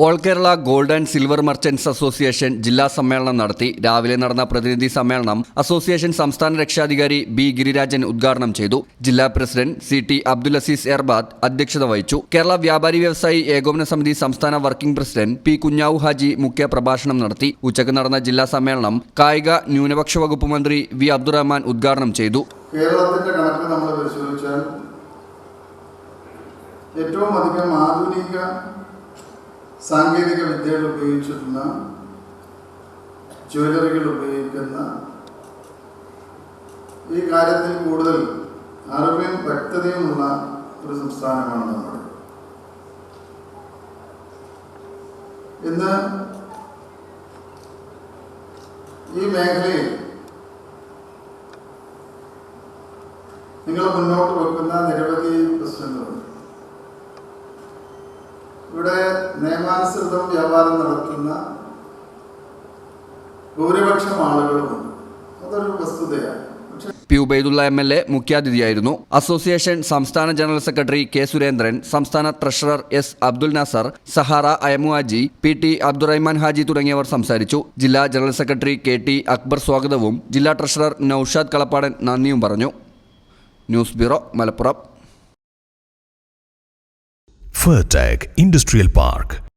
All Kerala gold and silver merchants association ജില്ലാ സമ്മേളനം നടത്തി. രാവിലെ നടന്ന പ്രതിനിധി സമ്മേളനം അസോസിയേഷൻ സംസ്ഥാന രക്ഷാധികാരി ബി ഗിരിരാജൻ ഉദ്ഘാടനം ചെയ്തു. ജില്ലാ president C T Abdul Azeez Erbad അധ്യക്ഷത വഹിച്ചു. കേരള വ്യാപാരി വ്യവസായി ഏകോപന സമിതി സംസ്ഥാന working president P Kunhavu Haji മുഖ്യ പ്രഭാഷണം നടത്തി. ഉച്ചയ്ക്ക് നടന്ന ജില്ലാ സമ്മേളനം കായിക ന്യൂനപക്ഷ വകുപ്പ് മന്ത്രി വി അബ്ദുറഹ്മാൻ ഉദ്ഘാടനം ചെയ്തു. കേരളത്തിന്റെ നമ്മൾ ഏറ്റവും അധികം ആധുനിക സാങ്കേതിക വിദ്യകൾ ഉപയോഗിച്ചിരുന്ന ജ്വല്ലറികൾ ഉപയോഗിക്കുന്ന ഈ കാര്യത്തിൽ കൂടുതൽ അറിവും വ്യക്തതയുമുള്ള ഒരു സംസ്ഥാനമാണ് നമ്മൾ ഇന്ന് ഈ മേഖലയിൽ നിങ്ങൾ മുന്നോട്ട് വെക്കുന്ന നിരവധി പ്രശ്നങ്ങളുണ്ട്. ഇവിടെ നിയമാനുസൃതം വ്യാപാരം നടത്തുന്ന ഭൂരിപക്ഷം ആളുകളുമുണ്ട്. അതൊരു വസ്തുതയാണ്. P. Ubaidulla M. L. A. മുഖ്യാതിഥിയായിരുന്നു. Association സംസ്ഥാന ജനറൽ സെക്രട്ടറി കെ. സുരേന്ദ്രൻ സംസ്ഥാന treasurer S. Abdul Nasar Sahara Ayamuhaji P. T. Abdurahman Haji തുടങ്ങിയവർ സംസാരിച്ചു. ജില്ലാ general secretary K. T. Akbar സ്വാഗതവും ജില്ലാ ട്രഷറർ നൌഷാദ് കളപ്പാടൻ നന്ദിയും പറഞ്ഞു. News bureau Malappuram. Fertag Industrial Park.